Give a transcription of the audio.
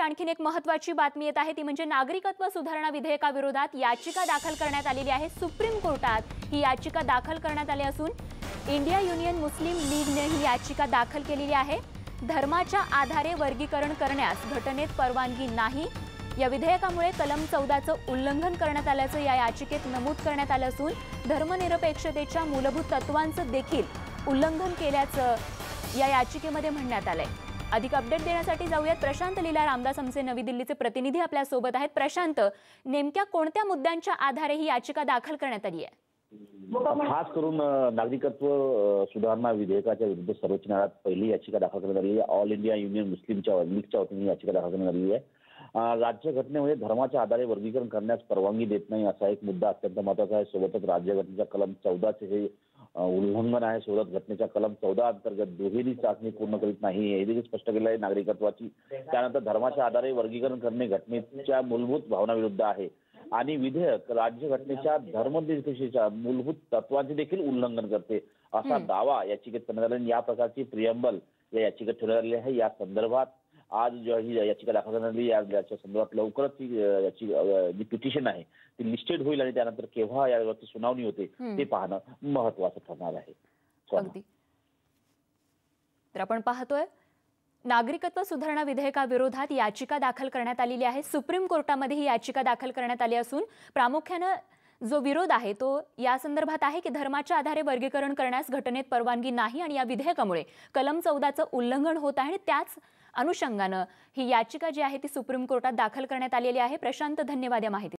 आणखीन एक महत्वाची बातमी येत आहे ती म्हणजे नागरिकत्व सुधारणा विधेयकाविरोधात याचिका दाखल करण्यात आलेली आहे सुप्रीम कोर्टात. ही याचिका दाखल करण्यात आली असून इंडिया युनियन मुस्लिम लीगने ही याचिका दाखल केलेली आहे. धर्माच्या आधारे वर्गीकरण करण्यास घटनेत परवानगी नाही. या विधेयकामुळे कलम चौदाचं उल्लंघन करण्यात आल्याचं या याचिकेत नमूद करण्यात आलं असून धर्मनिरपेक्षतेच्या मूलभूत तत्वांचं देखील उल्लंघन केल्याचं या याचिकेमध्ये म्हणण्यात आलं आहे अधिक अपडेट देण्यासाठी जाऊयात. प्रशांत लीला रामदास आमचे नवी दिल्लीचे प्रतिनिधी आपल्यासोबत आहेत. प्रशांत नेमक्या कोणत्या मुद्द्यांच्या आधारे ही याचिका दाखल करण्यात आली आहे? खास करून नागरिकत्व सुधारणा विधेयकाच्या विरुद्ध सर्वोच्च न्यायालयात पहिली याचिका दाखल करण्यात आली आहे. ऑल इंडिया युनियन मुस्लिमच्या लीगच्या वतीने याचिका दाखल करण्यात आली आहे. राज्यघटनेमध्ये धर्माच्या आधारे वर्गीकरण करण्यास परवानगी देत नाही असा एक मुद्दा अत्यंत महत्त्वाचा आहे. सोबतच राज्यघटनेच्या कलम चौदाचे हे उल्लंघन आहे. सोबत घटनेच्या कलम चौदा अंतर्गत दुहेरी चाचणी पूर्ण करीत नाही. हे देखील स्पष्ट केलं आहे नागरिकत्वाची. त्यानंतर धर्माच्या आधारे वर्गीकरण करणे घटनेच्या मूलभूत भावनाविरुद्ध आहे. आणि विधेयक राज्यघटनेच्या धर्मनिरपेक्षतेच्या मूलभूत तत्वांचे देखील उल्लंघन करते. असा. दावा याचिकेत करण्यात आला आणि या प्रकारची प्रियंबल या याचिकेत ठेवण्यात आलेली आहे. या संदर्भात आज ही याचिका दाखल या- याच्या संदर्भात लवकरच अ, याची जी पिटिशन आहे ती लिस्टेड होईल आणि त्यानंतर केव्हा यावरती सुनावणी होते. ते पाहणं महत्वाचं ठरणार आहे. तर आपण पाहतोय नागरिकत्व सुधारणा विधेयकाविरोधात याचिका दाखल करण्यात आलेली आहे. सुप्रीम कोर्टामध्ये ही याचिका दाखल करण्यात आली असून प्रामुख्यानं जो विरोध आहे तो या संदर्भात आहे की धर्माच्या आधारे वर्गीकरण करण्यास घटनेत परवानगी नाही आणि या विधेयकामुळे कलम चौदाचं उल्लंघन होत आहे आणि त्याच अनुषंगानं ही याचिका जी आहे ती सुप्रीम कोर्टात दाखल करण्यात आलेली आहे. प्रशांत धन्यवाद या माहिती